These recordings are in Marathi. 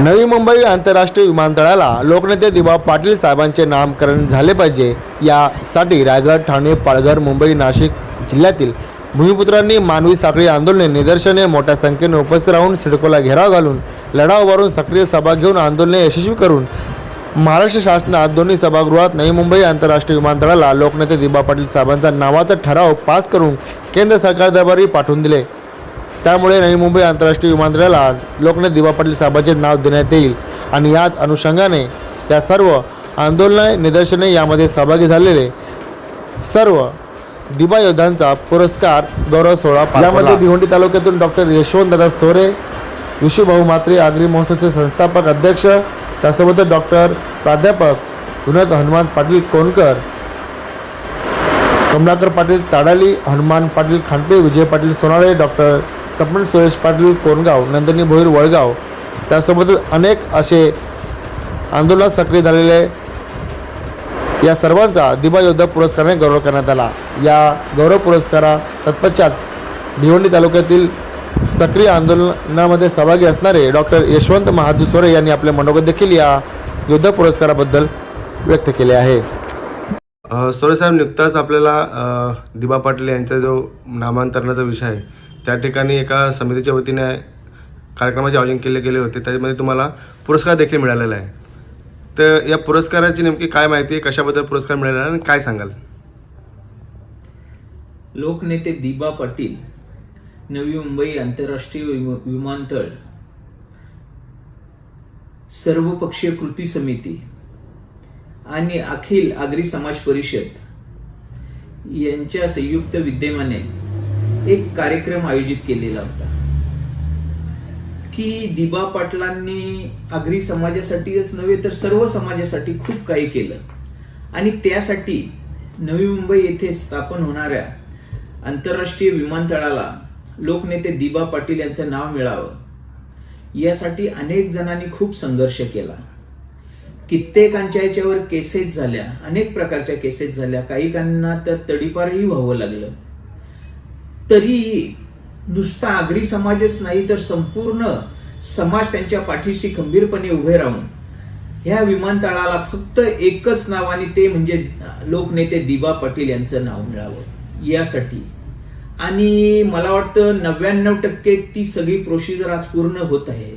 नवी मुंबई आंतरराष्ट्रीय विमानतळाला लोकनेते दिबा पाटील साहेबांचे नामकरण झाले पाहिजे. यासाठी रायगड ठाणे पालघर मुंबई नाशिक जिल्ह्यातील भूमिपुत्रांनी मानवी साखळी आंदोलने निदर्शने मोठ्या संख्येने उपस्थित राहून सिडकोला घेराव घालून लढाव उभारून सक्रिय सभा घेऊन आंदोलने यशस्वी करून महाराष्ट्र शासनात दोन्ही सभागृहात नवी मुंबई आंतरराष्ट्रीय विमानतळाला लोकनेते दिबा पाटील साहेबांचा नावाचा ठराव पास करून केंद्र सरकार दरबारी पाठवून दिले. त्यामुळे नवी मुंबई आंतरराष्ट्रीय विमानतळाला लोकनेते दिबा पाटील साहेबांचे नाव देण्यात येईल आणि याच अनुषंगाने त्या सर्व आंदोलने निदर्शने यामध्ये सहभागी झालेले सर्व दिबा योद्धांचा पुरस्कार गौरव सोहळा यामध्ये भिवंडी तालुक्यातून डॉक्टर यशवंतदादा सोरे विशुभाऊ मात्रे आगरी महोत्सवचे संस्थापक अध्यक्ष त्यासोबतच डॉक्टर प्राध्यापक विनोद हनुमान पाटील कोणकर कमलाकर पाटील ताडाली हनुमान पाटील खांडपे विजय पाटील सोनाळे डॉक्टर तपन सुरेश पाटील कोणगाव नंदिनी भोईर वळगाव त्यासोबतच अनेक असे आंदोलनात सक्रिय झालेले या सर्वांचा दिबा योद्धा पुरस्काराने गौरव करण्यात आला. या गौरव पुरस्कारा तत्पश्चात भिवंडी तालुक्यातील सक्रिय आंदोलनामध्ये सहभागी असणारे डॉक्टर यशवंत महादू सोरे यांनी आपले मनोगत देखील या योद्धा पुरस्काराबद्दल व्यक्त केले आहे. सोरे साहेब नुकताच आपल्याला दिबा पाटील यांचा जो नामांतरणाचा विषय आहे त्या ठिकाणी एका समितीच्या वतीने कार्यक्रमाचे आयोजन केले गेले होते. त्यामध्ये तुम्हाला पुरस्कार देखील मिळालेला आहे. तर या पुरस्काराची नेमकी काय माहिती आहे? कशाबद्दल पुरस्कार मिळालेला आणि काय सांगाल? लोकनेते दिबा पाटील नवी मुंबई आंतरराष्ट्रीय विमानतळ सर्वपक्षीय कृती समिती आणि अखिल आगरी समाज परिषद यांच्या संयुक्त विद्यमाने एक कार्यक्रम आयोजित केलेला होता. की दिबा पाटलांनी आगरी समाजासाठीच नव्हे तर सर्व समाजासाठी खूप काही केलं. आणि त्यासाठी नवी मुंबई येथे स्थापन होणाऱ्या आंतरराष्ट्रीय विमानतळाला लोकनेते दिबा पाटील यांचं नाव मिळावं. यासाठी अनेक जणांनी खूप संघर्ष केला. कित्येकांच्या याच्यावर केसेस झाल्या अनेक प्रकारच्या केसेस झाल्या. काहीकांना तर तडीपारही व्हावं लागलं. तरीही नुसता आगरी समाजच नाही तर संपूर्ण समाज त्यांच्या पाठीशी खंबीरपणे उभे राहून. ह्या विमानतळाला फक्त एकच नाव आणि ते म्हणजे लोकनेते दिबा पाटील यांचं नाव मिळावं. यासाठी. आणि मला वाटतं नव्याण्णव टक्के ती सगळी प्रोसिजर आज पूर्ण होत आहे.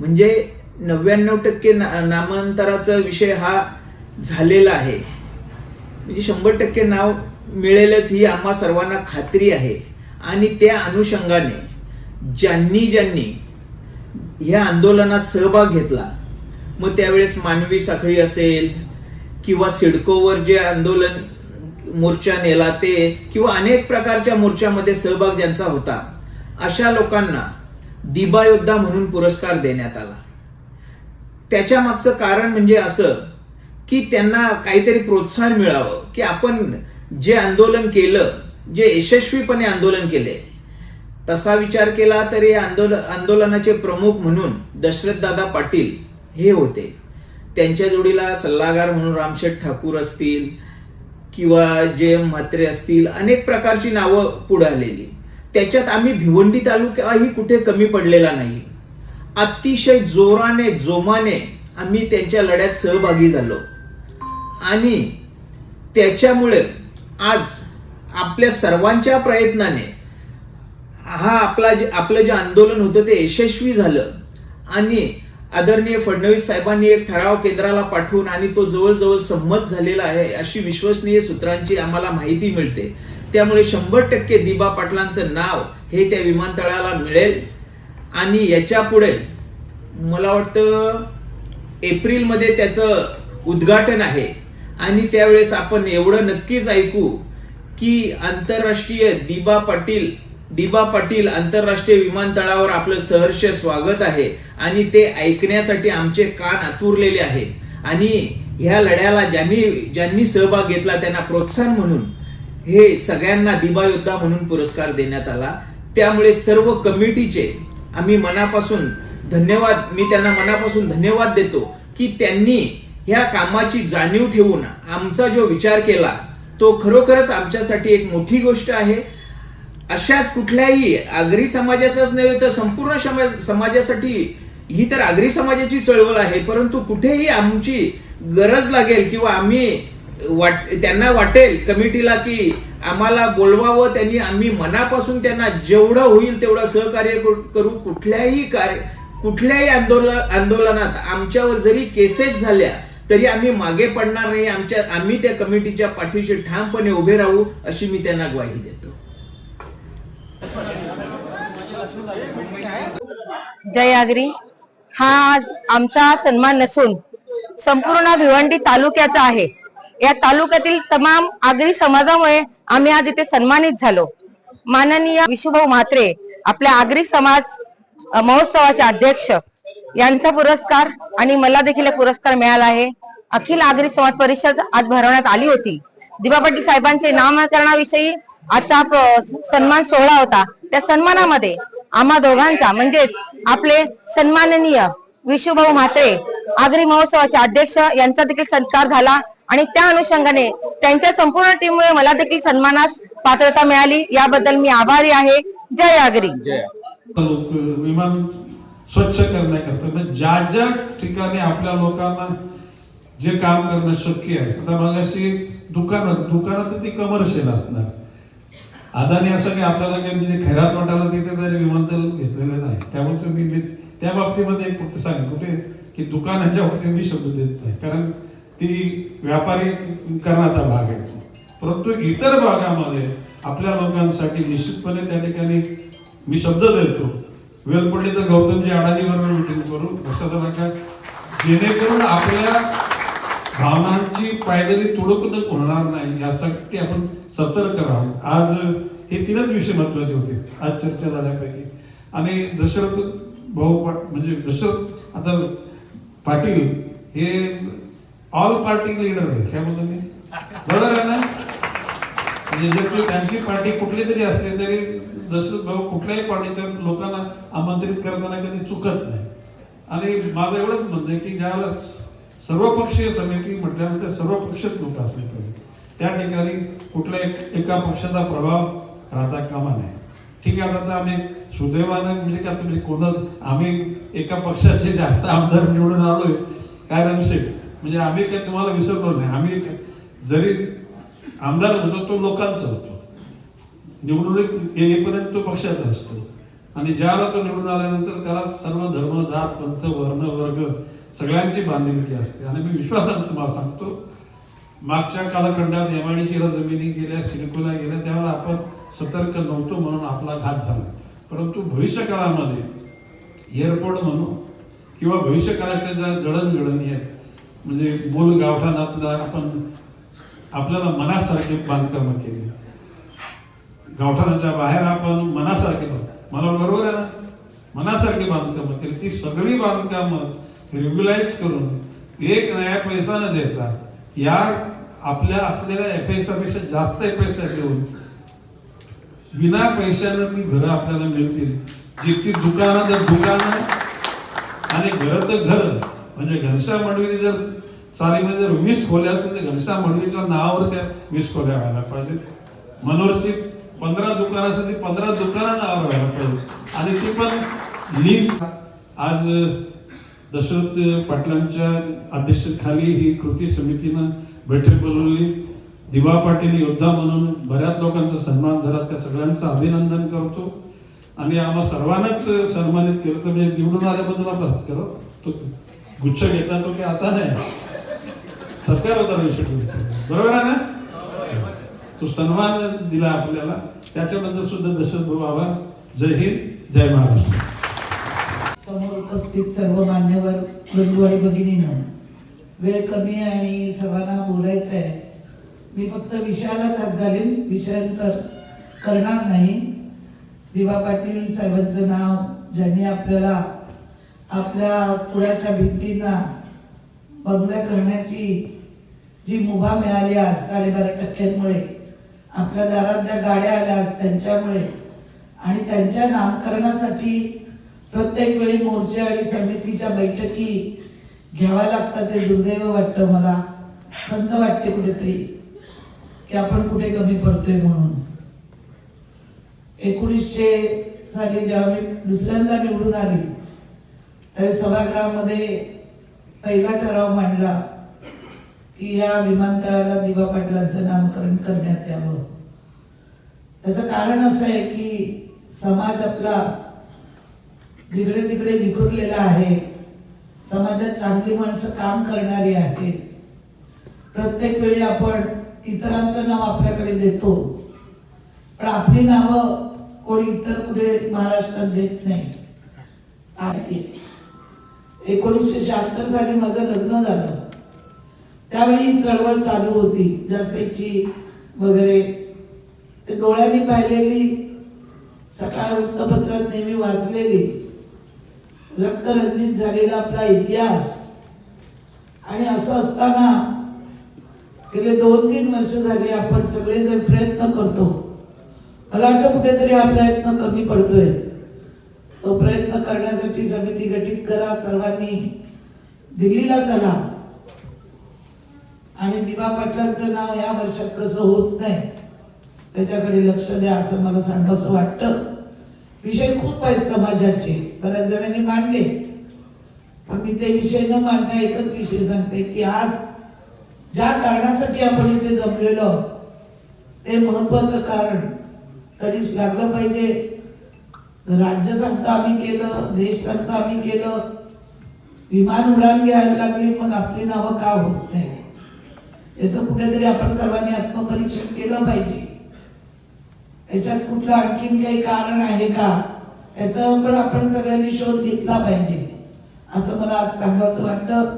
म्हणजे नव्याण्णव टक्के ना- नामांतराचा विषय हा झालेला आहे. म्हणजे शंभर टक्के नाव मिळेलच ही आम्हा सर्वांना खात्री आहे. आणि त्या अनुषंगाने ज्यांनी ज्यांनी ह्या आंदोलनात सहभाग घेतला मग त्यावेळेस मानवी साखळी असेल किंवा सिडकोवर जे आंदोलन मोर्चा नेला ते किंवा अनेक प्रकारच्या मोर्चामध्ये सहभाग ज्यांचा होता अशा लोकांना दिबा योद्धा म्हणून पुरस्कार देण्यात आला. त्याच्या मागचं कारण म्हणजे असं की त्यांना काहीतरी प्रोत्साहन मिळावं की आपण जे आंदोलन केलं जे यशस्वीपणे आंदोलन केले तसा विचार केला तरी आंदोल आंदोलन आंदोलनाचे प्रमुख म्हणून दशरथदादा पाटील हे होते. त्यांच्या जोडीला सल्लागार म्हणून रामशेठ ठाकूर असतील किंवा जे म्हात्रे असतील अनेक प्रकारची नावं पुढे आलेली. त्याच्यात आम्ही भिवंडी तालुकाही कुठे कमी पडलेला नाही. अतिशय जोराने जोमाने आम्ही त्यांच्या लढ्यात सहभागी झालो. आणि त्याच्यामुळे आज आपल्या सर्वांच्या प्रयत्नाने हा आपला जे आपलं जे आंदोलन होतं ते यशस्वी झालं. आणि आदरणीय फडणवीस साहेबांनी एक ठराव केंद्राला पाठवून आणि तो जवळजवळ संमत झालेला आहे अशी विश्वसनीय सूत्रांची आम्हाला माहिती मिळते. त्यामुळे शंभर टक्के दिबा पाटलांचं नाव हे त्या विमानतळाला मिळेल. आणि याच्यापुढे मला वाटतं एप्रिलमध्ये त्याचं उद्घाटन आहे. आणि त्यावेळेस आपण एवढं नक्कीच ऐकू की आंतरराष्ट्रीय दिबा पाटील दिबा पाटील आंतरराष्ट्रीय विमानतळावर आपलं सहर्ष स्वागत आहे आणि ते ऐकण्यासाठी आमचे कान आतुरलेले आहेत. आणि ह्या लढ्याला ज्यांनी ज्यांनी सहभाग घेतला त्यांना प्रोत्साहन म्हणून हे सगळ्यांना दिबा योद्धा म्हणून पुरस्कार देण्यात आला. त्यामुळे सर्व कमिटीचे आम्ही मनापासून धन्यवाद मी त्यांना मनापासून धन्यवाद देतो की त्यांनी ह्या कामाची जाणीव ठेवून आमचा जो विचार केला तो खरोखरच आमच्यासाठी एक मोठी गोष्ट आहे. अशाच कुठल्याही आगरी समाजाचाच नव्हे तर संपूर्ण समाज समाजासाठी ही तर आगरी समाजाची चळवळ आहे परंतु कुठेही आमची गरज लागेल किंवा आम्ही वाट त्यांना वाटेल कमिटीला की आम्हाला बोलवावं त्यांनी आम्ही मनापासून त्यांना जेवढं होईल तेवढं सहकार्य करू- करू. कुठल्याही कार्य कुठल्याही आंदोलन आंदोलनात आमच्यावर जरी केसेस झाल्या तरी आम्ही मागे पडणार नाही आमच्या आम्ही त्या कमिटीच्या पाठीशी ठामपणे उभे राहू अशी मी त्यांना ग्वाही देतो. जय आगरी. हा आज आमचा सन्मान नसून संपूर्ण भिवंडी तालुक्याचा आहे. या तालुक्यातील तमाम आगरी समाजामुळे आम्ही आज इथे सन्मानित झालो. माननीय विशुभाऊ म्हात्रे आपल्या आगरी समाज महोत्सवाचे अध्यक्ष यांचा पुरस्कार आणि मला देखील पुरस्कार मिळाला आहे. अखिल आगरी समाज परिषद आज भरवण्यात आली होती. दिबा पाटील साहेबांचे नामकरणाविषयी आजचा सन्मान सोहळा होता. त्या सन्मानामध्ये आम्हा दोघांचा म्हणजेच आपले सन्माननीय विशुभाऊ म्हात्रे आगरी महोत्सवाचे अध्यक्ष यांचा देखील सत्कार झाला आणि त्या अनुषंगाने त्यांच्या संपूर्ण टीममुळे मला देखील सन्मानास पात्रता मिळाली. याबद्दल मी आभारी आहे. जय आगरी. लोक विमान स्वच्छ करण्याकरता म्हणजे ज्या ज्या ठिकाणी आपल्या लोकांना जे काम करणं शक्य आहे आता मग अशी दुकानात दुकानात ती कमर्शियल असणार. अदानी असं काही आपल्याला काही म्हणजे खैरात वाटायला तिथे तरी विमानतळ घेतलेलं नाही. त्यामुळे तुम्ही मी त्या बाबतीमध्ये एक फक्त सांग कुठे? की दुकानाच्या बाबतीत मी शब्द देत नाही. कारण ती व्यापारीकरणाचा भाग आहे. परंतु इतर भागामध्ये आपल्या लोकांसाठी निश्चितपणे त्या ठिकाणी मी शब्द देतो. वेळ पडली तर गौतमजी आडाजी बरोबर मिटिंग करू. लक्षात आलं का जेणेकरून आपल्या भावनांची पायदळी तुडकणूक होणार नाही यासाठी आपण सतर्क राहू. आज हे तीनच विषय महत्त्वाचे होते. आज चर्चा झाल्यापैकी. आणि दशरथ भाऊ पा- म्हणजे दशरथ आता पाटील हे ऑल पार्टी लीडर आहे काय म्हणतो मी? बरोबर आहे ना? म्हणजे जर त्यांची पार्टी कुठली तरी असली तरी जसं भाऊ कुठल्याही पार्टीच्या लोकांना आमंत्रित करताना कधी चुकत नाही. आणि माझं एवढंच म्हणणं आहे की ज्यावेळेला सर्वपक्षीय समिती म्हटल्यानंतर सर्व पक्षच लोक असले पाहिजे. त्या ठिकाणी कुठल्या एक एका पक्षाचा प्रभाव राहता कामा नये. ठीक आहे आता आम्ही सुदैवानं म्हणजे का तुम्ही म्हणजे कोणत आम्ही एका पक्षाचे जास्त आमदार निवडून आलोय. काय रमशेठ म्हणजे आम्ही काय तुम्हाला विसरलो नाही. आम्ही जरी आमदार होतो तो लोकांचा होतो. निवडणूक येईपर्यंत तो पक्षाचा असतो. आणि ज्याला तो निवडून आल्यानंतर त्याला सर्व धर्म जात पंथ वर्ण वर्ग सगळ्यांची बांधिलकी असते. आणि मी विश्वासानं तुम्हाला सांगतो मागच्या कालखंडात एमआयडीसीला जमिनी गेल्या सिडकोला गेल्या त्यावेळेला आपण सतर्क नव्हतो म्हणून आपला घात झाला. परंतु भविष्यकाळामध्ये एअरपोर्ट म्हणू किंवा भविष्यकाळाच्या ज्या जडणघडणी आहेत म्हणजे मूल गावठाणातला आपण आपल्याला मनासारखे बांधकामं केली. गावठाणाच्या बाहेर आपण मनासारखे मला बरोबर आहे ना? मनासारखे बांधकामं केली. ती सगळी बांधकामं रेग्युलाइज करून एक नया पैसा न देता या आपल्या असलेल्या एफपेक्षा जास्त एफ देऊन बिना पैशानं ती घरं आपल्याला मिळतील. जी ती दुकानं तर दुकानं आणि घर तर घर. म्हणजे घनश्याम मंडळी जर चालीमध्ये जर वीस खोल्या असतील तर घनश्याम मंडळीच्या नावावर त्या वीस खोल्या व्हायला पाहिजेत मनोरची पंधरा दुकानं असतील ती पंधरा दुकानं नावावर व्हायला पाहिजे. आणि ती पण लीज आज दशरथ पाटलांच्या अध्यक्षतेखाली ही कृती समितीनं बैठक बोलवली. दिवा पाटील योद्धा म्हणून बऱ्याच लोकांचा सन्मान झाला. त्या सगळ्यांचं अभिनंदन करतो. आणि आम्हा सर्वांनाच सन्मानित केलं. तर म्हणजे निवडून आल्याबद्दल आपण सत्कार तो गुच्छ घेतला तो की असा नाही. सत्कार होता विषय बरोबर आहे ना? तो सन्मान दिला आपल्याला. त्याच्याबद्दल सुद्धा दशरथ भाऊ आभार जय हिंद जय महाराष्ट्र. समोर उपस्थित सर्व मान्यवर बंधू आणि भगिनींनो वेळ कमी आहे आणि सर्वांना बोलायचं आहे मी फक्त विषयालाच हात घालीन. विषयांतर करणार नाही. दिवा पाटील साहेबांचं नाव ज्यांनी आपल्याला आपल्या पुण्याच्या भिंतींना बंगल्यात राहण्याची जी मुभा मिळाली आज साडेबारा टक्क्यांमुळे आपल्या दारात ज्या गाड्या आल्या आज त्यांच्यामुळे आणि त्यांच्या नामकरणासाठी प्रत्येक वेळी मोर्चे आणि समितीच्या बैठकी घ्याव्या लागतात ते दुर्दैव वाटतं मला. खंत वाटते कुठेतरी की आपण कुठे कमी पडतोय म्हणून. एकोणीसशे साली जेव्हा मी दुसऱ्यांदा निवडून आली त्यावेळी सभागृहामध्ये पहिला ठराव मांडला. की या विमानतळाला दिवा पाटलांचं नामकरण करण्यात यावं. त्याचं कारण असं आहे की समाज आपला जिकडे तिकडे विखुरलेला आहे समाजात चांगली माणसं काम करणारी आहेत. प्रत्येक वेळी आपण इतरांचं नाव आपल्याकडे देतो पण आपली नावं कोणी इतर कुठे महाराष्ट्रात देत नाही. आणि एकोणीसशे शहात्तर साली माझं लग्न झालं. त्यावेळी चळवळ चालू होती. जसेची वगैरे. ते डोळ्यांनी पाहिलेली सकाळ वृत्तपत्रात नेहमी वाचलेली. रक्तरंजित झालेला आपला इतिहास. आणि असं असताना गेले दोन तीन वर्ष झाली आपण सगळेजण प्रयत्न करतो. मला वाटतं कुठेतरी हा प्रयत्न कमी पडतोय. तो प्रयत्न करण्यासाठी समिती गठीत करा सर्वांनी दिल्लीला चला. आणि दिवा पाटलांचं नाव या वर्षात कसं होत नाही त्याच्याकडे लक्ष द्या असं मला सांगावंसं वाटतं. विषय खूप आहेत समाजाचे बऱ्याच जणांनी मांडले. पण मी ते विषय न मांडता एकच विषय सांगते की आज ज्या कारणासाठी आपण इथे जमलेलो ते महत्वाचं कारण तरीच लागलं पाहिजे. राज्य सांगता आम्ही केलं देश सांगता आम्ही केलं. विमान उडान घ्यायला लागली मग आपली नावं का होत नाही याचं कुठेतरी आपण सर्वांनी आत्मपरीक्षण केलं पाहिजे. याच्यात कुठलं आणखीन काही कारण आहे का? याचा पण आपण सगळ्यांनी शोध घेतला पाहिजे. असं मला आज सांगावंसं वाटतं.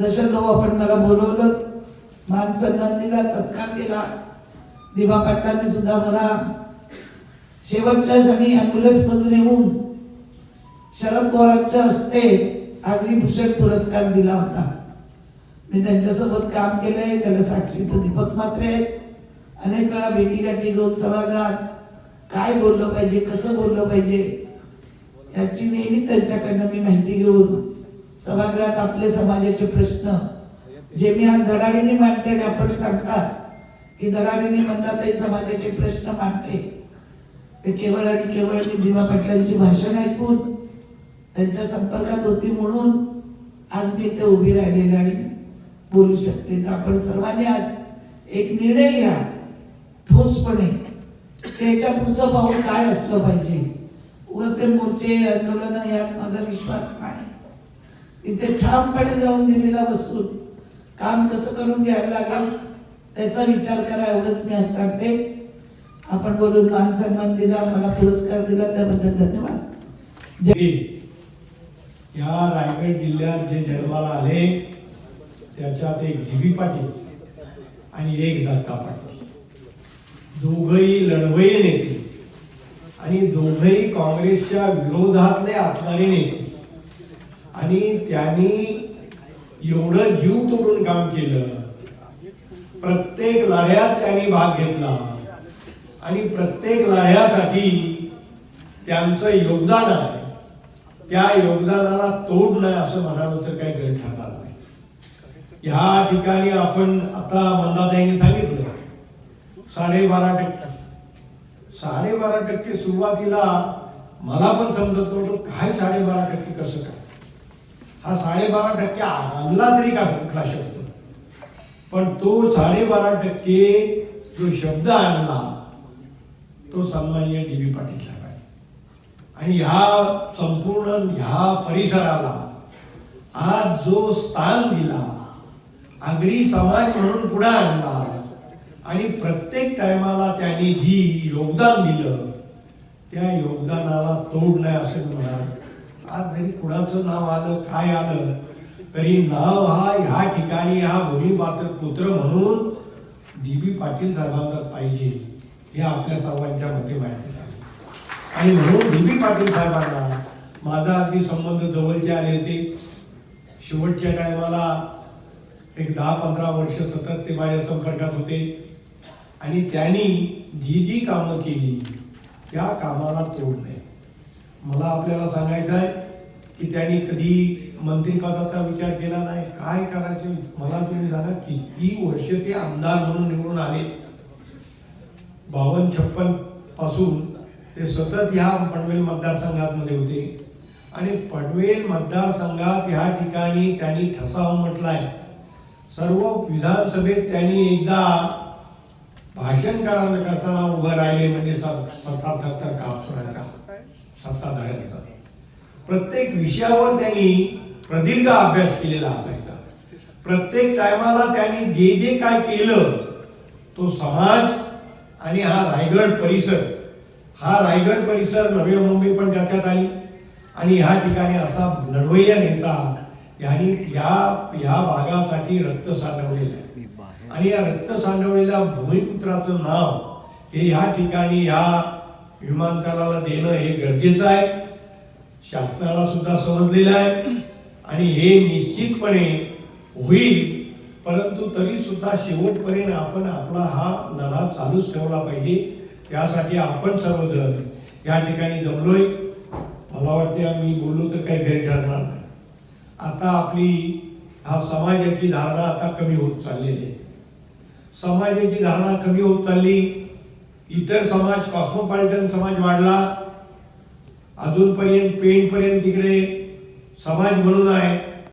दशरथ आपण मला बोलवलं. मान सन्मान दिला सत्कार केला. दिवा पाटलांनी सुद्धा मला शेवटच्या क्षणी ॲम्ब्युलन्स मधून येऊन शरद पवारांच्या हस्ते अग्निभूषण पुरस्कार दिला होता. मी त्यांच्यासोबत काम केलंय त्याला साक्षी तर दीपक मात्रे आहेत. अनेक वेळा भेटीगाठी घेऊन सभागृहात काय बोललं पाहिजे कसं बोललं पाहिजे याची नेहमीच त्यांच्याकडनं मी माहिती घेऊन सभागृहात आपले समाजाचे प्रश्न जे मी आज धडाडीने मांडते आणि आपण सांगतात. की धडाडीने म्हणतात ते समाजाचे प्रश्न मांडते. ते केवळ आणि केवळ मी दिवा पाटलांची भाषण ऐकून त्यांच्या संपर्कात होती म्हणून आज मी इथे उभी राहिलेली आणि बोलू शकते. तर आपण सर्वांनी आज एक निर्णय घ्या. ठोसपणे. त्याच्या पुढचं पाऊल काय असलं पाहिजे? उगाच ते मोर्चे आंदोलन यात माझा विश्वास नाही. इथे ठामपणे जाऊन दिलेला बसून काम कसं करून घ्यायला लागेल त्याचा विचार करा एवढंच मी आज सांगते. आपण बोलून मान सन्मान दिला मला पुरस्कार दिला त्याबद्दल धन्यवाद. या रायगड जिल्ह्यात जे जन्माला आले त्याच्यात एक जीवी पाटील आणि एक दत्ता पाटील. दोघही लढवई नेते आणि दोघही काँग्रेसच्या विरोधातले असणारे नेते. आणि त्यांनी एवढं जीव तोडून काम केलं. प्रत्येक लढ्यात त्यांनी भाग घेतला. आणि प्रत्येक लढ्यासाठी त्यांचं योगदान आहे. त्या योगदानाला तोड नाही असं म्हणाल तर काही गैर ह्या ठिकाणी आपण आता मल्लादाईंनी सांगितलं साडेबारा टक्के. साडेबारा टक्के सुरुवातीला मला पण समजत नव्हतं काय साडेबारा टक्के कसं काय. हा साडेबारा टक्के आणला तरी का कुठला शब्द? पण तो साडेबारा टक्के जो शब्द आणला तो सन्मान्य डी बी पाटील साहेब आहे आणि ह्या संपूर्ण ह्या परिसराला आज जो स्थान दिला आगरी समाज म्हणून पुढे आणला आणि प्रत्येक टायमाला त्यांनी जी योगदान दिलं त्या योगदानाला तोड नाही असं मी म्हणाल. आज जरी कुणाचं नाव आलं काय आलं तरी नाव हा ह्या ठिकाणी हा भूमिपात्र पुत्र म्हणून डी बी पाटील साहेबांना पाहिजे हे आपल्या सर्वांच्या मते माहिती झाले. आणि म्हणून डी बी पाटील साहेबांना माझा अगदी संबंध जवळचे आले होते. शेवटच्या टायमाला एक दहा पंधरा वर्ष सतत ते माझ्या संपर्कात होते. आणि त्यांनी जी जी कामं केली त्या कामाला तोड नाही. मला आपल्याला सांगायचं आहे की त्यांनी कधी मंत्रिपदाचा विचार केला नाही. काय करायचं? मला तुम्ही सांगा किती वर्ष ते आमदार म्हणून निवडून आले? बावन्न छप्पनपासून ते सतत ह्या पनवेल मतदारसंघामध्ये होते. आणि पनवेल मतदारसंघात ह्या ठिकाणी त्यांनी ठसाव म्हटलाय सर्व विधानसभेत त्यांनी एकदा भाषण करताना उभं राहिले म्हणजे सत्ता थरथर कापसुरांचा सत्ताधाऱ्यांचा. प्रत्येक विषयावर त्यांनी प्रदीर्घ अभ्यास केलेला असायचा. प्रत्येक टायमाला त्यांनी जे जे काय केलं तो समाज आणि हा रायगड परिसर हा रायगड परिसर नवी मुंबई पण त्याच्यात आली. आणि ह्या ठिकाणी असा लढवय्या नेता यांनी या या भागासाठी रक्त सांडवलेलं आहे. आणि या रक्त सांडवलेल्या भूमिपुत्राचं नाव हे ह्या ठिकाणी या विमानतळाला देणं हे गरजेचं आहे. शासनाला सुद्धा समजलेलं आहे. आणि हे निश्चितपणे होईल परंतु तरी सुद्धा शेवटपर्यंत आपण आपला हा लढा चालूच ठेवला पाहिजे. त्यासाठी आपण सर्वजण या ठिकाणी जमलोय. मला वाटते आम्ही बोललो तर काही गैर ठरणार नाही. आता आपली हा समाजाची धारणा आता कमी होत चाललेली आहे. समाजाची धारणा कमी होत चालली इतर समाज कॉस्मोपॉलिटन समाज वाढला अजूनपर्यंत पेंटपर्यंत तिकडे समाज म्हणून आहे.